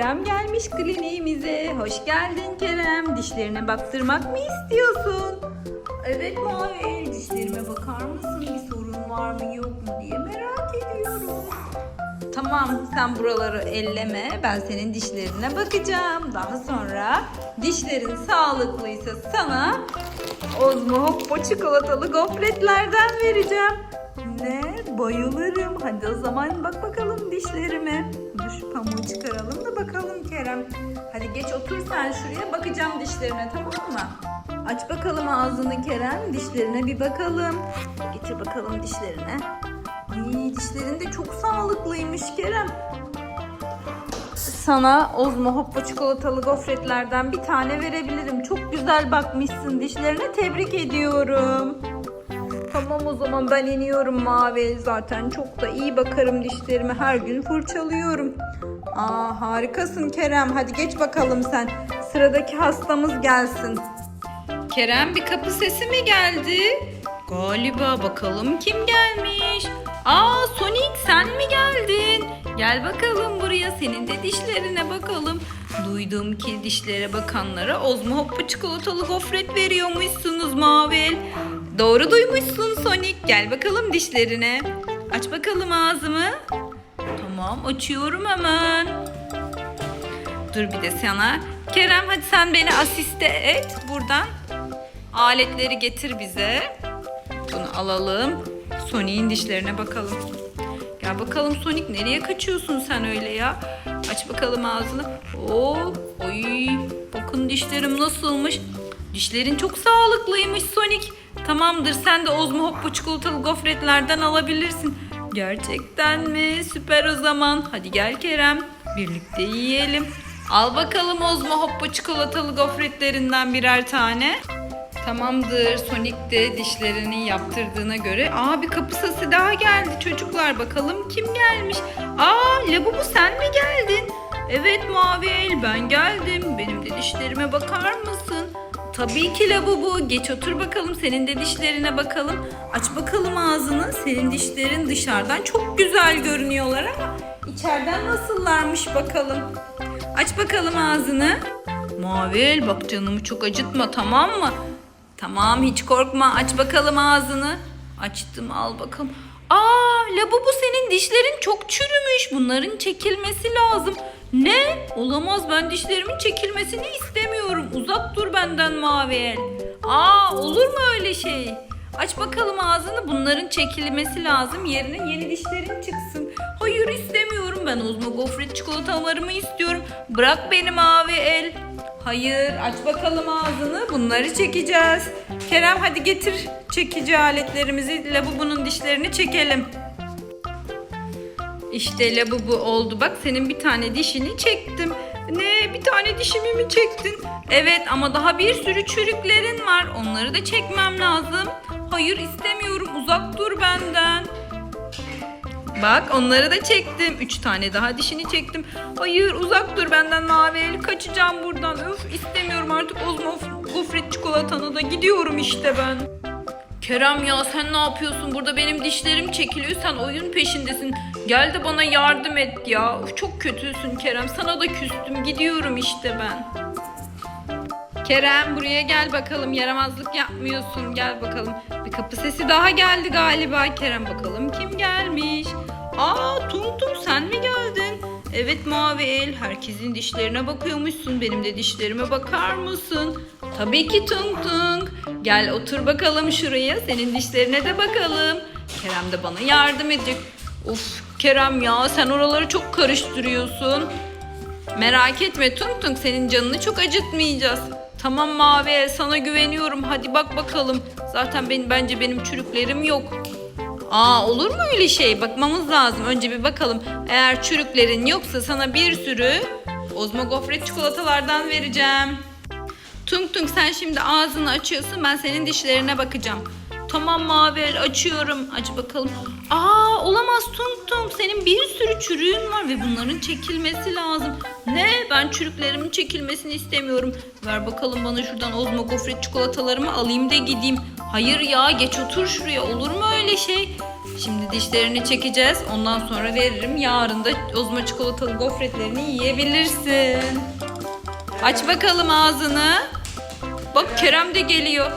Kerem gelmiş kliniğimize. Hoş geldin Kerem. Dişlerine baktırmak mı istiyorsun? Evet Mavi. Dişlerime bakar mısın? Bir sorun var mı yok mu diye merak ediyorum. Tamam sen buraları elleme. Ben senin dişlerine bakacağım. Daha sonra dişlerin sağlıklıysa sana Ozmo Hoppo çikolatalı gofretlerden vereceğim. Ne? Bayılırım. Hadi o zaman bak bakalım dişlerime. Şu pamuğu çıkaralım da bakalım Kerem. Hadi geç otur sen şuraya bakacağım dişlerine tamam mı? Aç bakalım ağzını Kerem. Dişlerine bir bakalım. Getir bakalım dişlerine. Ay dişlerin de çok sağlıklıymış Kerem. Sana Ozmo Hoppo çikolatalı gofretlerden bir tane verebilirim. Çok güzel bakmışsın dişlerine. Tebrik ediyorum. Tamam o zaman ben iniyorum Mavi. Zaten çok da iyi bakarım dişlerime. Her gün fırçalıyorum. Aa harikasın Kerem. Hadi geç bakalım sen. Sıradaki hastamız gelsin. Kerem bir kapı sesi mi geldi? Galiba bakalım kim gelmiş. Aa Sonic sen mi geldin? Gel bakalım buraya senin de dişlerine bakalım. Duydum ki dişlere bakanlara Ozmo Hoppa çikolatalı gofret veriyormuşsunuz Mavel. Doğru duymuşsun Sonic. Gel bakalım dişlerine. Aç bakalım ağzımı. Tamam açıyorum hemen. Dur bir de sana. Kerem hadi sen beni asiste et buradan. Aletleri getir bize. Bunu alalım. Sonic'in dişlerine bakalım. Gel bakalım Sonic nereye kaçıyorsun sen öyle ya? Aç bakalım ağzını. Oo, oy. Bakın dişlerim nasılmış. Dişlerin çok sağlıklıymış Sonic. Tamamdır sen de Ozmo Hoppo çikolatalı gofretlerden alabilirsin. Gerçekten mi? Süper o zaman. Hadi gel Kerem. Birlikte yiyelim. Al bakalım Ozmo Hoppo çikolatalı gofretlerinden birer tane. Tamamdır. Sonic de dişlerini yaptırdığına göre. Aa bir kapı sesi daha geldi çocuklar. Bakalım kim gelmiş? Aa Labubu sen mi geldin? Evet Mavi El ben geldim. Benim de dişlerime bakar mısın? Tabii ki Labubu. Geç otur bakalım. Senin de dişlerine bakalım. Aç bakalım ağzını. Senin dişlerin dışarıdan çok güzel görünüyorlar ama içeriden nasıllarmış bakalım. Aç bakalım ağzını. Mavi El bak canımı çok acıtma tamam mı? Tamam hiç korkma aç bakalım ağzını. Açtım al bakalım. Aa Labubu senin dişlerin çok çürümüş. Bunların çekilmesi lazım. Ne? Olamaz ben dişlerimin çekilmesini istemiyorum. Uzak dur benden mavi el. Aa olur mu öyle şey? Aç bakalım ağzını bunların çekilmesi lazım. Yerine yeni dişlerin çıksın. Hayır istemiyorum ben Ozmo gofret çikolatalarımı istiyorum. Bırak beni mavi el. Hayır aç bakalım ağzını bunları çekeceğiz. Kerem hadi getir çekici aletlerimizi Labubu'nun dişlerini çekelim. İşte labubu oldu. Bak senin bir tane dişini çektim. Ne bir tane dişimi mi çektin? Evet ama daha bir sürü çürüklerin var. Onları da çekmem lazım. Hayır istemiyorum. Uzak dur benden. Bak onları da çektim. Üç tane daha dişini çektim. Hayır uzak dur benden mavi el. Kaçacağım buradan. Öf istemiyorum artık Ozmo gofret çikolatanı da gidiyorum işte ben. Kerem ya sen ne yapıyorsun? Burada benim dişlerim çekiliyor. Sen oyun peşindesin. Gel de bana yardım et ya. Uf, çok kötüsün Kerem. Sana da küstüm. Gidiyorum işte ben. Kerem buraya gel bakalım. Yaramazlık yapmıyorsun. Gel bakalım. Bir kapı sesi daha geldi galiba. Kerem bakalım kim gelmiş. Aa Tung sen mi geldin? Evet Mavi El. Herkesin dişlerine bakıyormuşsun. Benim de dişlerime bakar mısın? Tabii ki Tung Tung. Gel otur bakalım şuraya. Senin dişlerine de bakalım. Kerem de bana yardım edecek. Of Kerem ya sen oraları çok karıştırıyorsun. Merak etme Tung Tung senin canını çok acıtmayacağız. Tamam Mavi sana güveniyorum. Hadi bak bakalım. Zaten benim bence benim çürüklerim yok. Aa olur mu öyle şey? Bakmamız lazım. Önce bir bakalım. Eğer çürüklerin yoksa sana bir sürü Ozmo gofret çikolatalardan vereceğim. Tung Tung sen şimdi ağzını açıyorsun. Ben senin dişlerine bakacağım. Tamam Mavel açıyorum. Aç bakalım. Aa olamaz Tung Tung. Senin bir sürü çürüğün var ve bunların çekilmesi lazım. Ne? Ben çürüklerimin çekilmesini istemiyorum. Ver bakalım bana şuradan Ozmo gofret çikolatalarımı alayım da gideyim. Hayır ya geç otur şuraya. Olur mu öyle şey? Şimdi dişlerini çekeceğiz. Ondan sonra veririm. Yarın da Ozma çikolatalı gofretlerini yiyebilirsin. Aç bakalım ağzını. Bak Kerem de geliyor.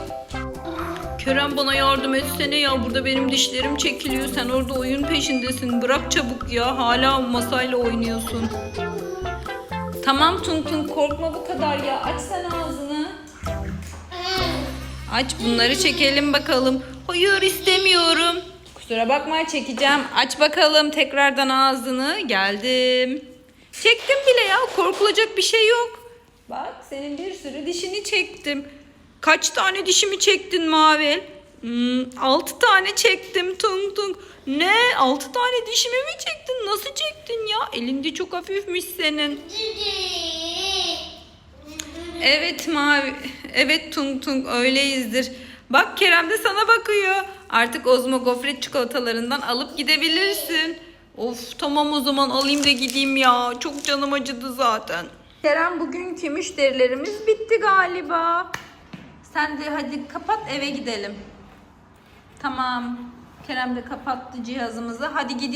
Kerem bana yardım etsene ya. Burada benim dişlerim çekiliyor. Sen orada oyun peşindesin. Bırak çabuk ya. Hala masayla oynuyorsun. Tamam Tung korkma bu kadar ya. Aç sen ağzını. Aç bunları çekelim bakalım. Hayır istemiyorum. Kusura bakma çekeceğim. Aç bakalım tekrardan ağzını. Geldim. Çektim bile ya. Korkulacak bir şey yok. Bak senin bir sürü dişini çektim. Kaç tane dişimi çektin Mavel? Hmm, altı tane çektim tung tung. Ne? Altı tane dişimi mi çektin? Nasıl çektin ya? Elinde çok hafifmiş senin. Evet Mavi. Evet Tung Tung öyleyizdir. Bak Kerem de sana bakıyor. Artık Ozmo gofret çikolatalarından alıp gidebilirsin. Of tamam o zaman alayım da gideyim ya. Çok canım acıdı zaten. Kerem bugünkü müşterilerimiz bitti galiba. Sen de hadi kapat eve gidelim. Tamam. Kerem de kapattı cihazımızı. Hadi gidiyor.